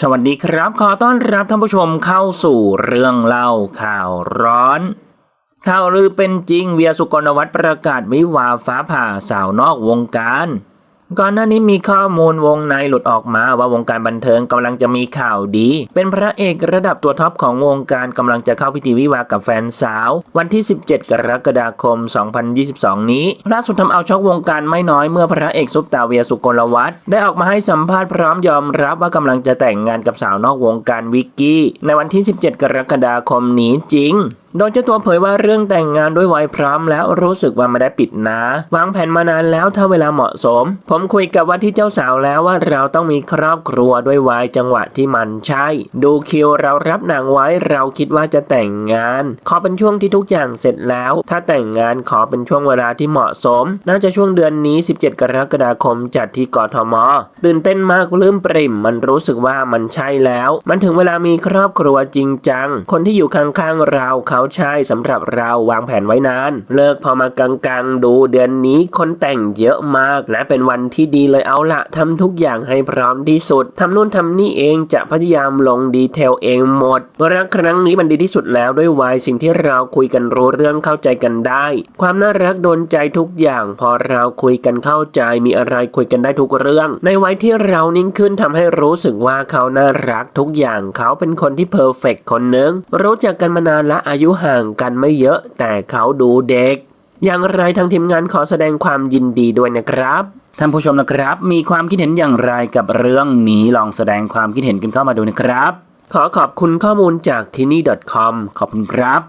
สวัสดีครับ ขอต้อนรับท่านผู้ชมเข้าสู่เรื่องเล่าข่าวร้อน ข่าวลือเป็นจริงเวียสุกรณวัตรประกาศวิวาฟ้าผ่าสาวนอกวงการ ก่อนหน้านี้มีข้อมูลวงในหลุดออกมาว่าวงการบันเทิงกำลังจะมีข่าวดี เป็นพระเอกระดับตัวท็อปของวงการกำลังจะเข้าพิธีวิวากับแฟนสาว วันที่ 17 กรกฎาคม 2022 นี้ล่าสุดทำเอาช็อกวงการไม่น้อยเมื่อพระเอกซุปตาเวียสุกลวัฒน์ได้ออกมาให้สัมภาษณ์พร้อมยอมรับว่ากำลังจะแต่งงานกับสาวนอกวงการวิกกี้ในวันที่ 17 กรกฎาคมนี้จริง โดยเจ้าตัวเผยว่าเรื่องแต่งงานด้วยวัยพร้อมแล้วรู้สึกว่าไม่ได้ปิดนะ วางแผนมานานแล้วถ้าเวลาเหมาะสม ผมคุยกับว่าที่เจ้าสาวแล้วว่าเราต้องมีครอบครัวด้วยวัยจังหวะที่มันใช่ ดูคิวเรารับหนังไว้เราคิดว่าจะแต่งงาน ขอเป็นช่วงที่ทุกอย่างเสร็จแล้ว ถ้าแต่งงานขอเป็นช่วงเวลาที่เหมาะสม น่าจะช่วงเดือนนี้ 17 กรกฎาคมจัดที่กทมตื่นเต้นมากลืมปริ่ม มันรู้สึกว่ามันใช่แล้ว มันถึงเวลามีครอบครัวจริงจังคนที่อยู่ข้างๆเราเขาใช่สำหรับเราวางแผนไว้นาน เลิกพอมากลางๆ ดูเดือนนี้คนแต่งเยอะมาก และเป็นวันที่ดีเลยเอาละทำทุกอย่างให้พร้อมที่สุดทำนู่นทำนี่เองจะพยายามลงดีเทลเองหมดรักครั้งนี้มันดีที่สุดแล้วด้วยวัยสิ่งที่เราคุยกันรู้เรื่องเข้าใจกันได้ ความน่ารักโดนใจทุกอย่างพอเราคุยกันเข้าใจมีอะไรคุยกันได้ทุกเรื่อง ในวัยที่เรานิ่งขึ้นทำให้รู้สึกว่าเขาน่ารักทุกอย่างเขาเป็นคนที่เพอร์เฟกคนหนึ่งรู้จักกันมานานและอายุห่างกันไม่เยอะ แต่เขาดูเด็ก อย่างไรทางทีมงานขอแสดงความยินดีด้วยนะครับ ท่านผู้ชมนะครับ มีความคิดเห็นอย่างไรกับเรื่องนี้ลองแสดงความคิดเห็นกันเข้ามาดูนะครับ ขอขอบคุณข้อมูลจากที่นี่ .com ขอบคุณครับ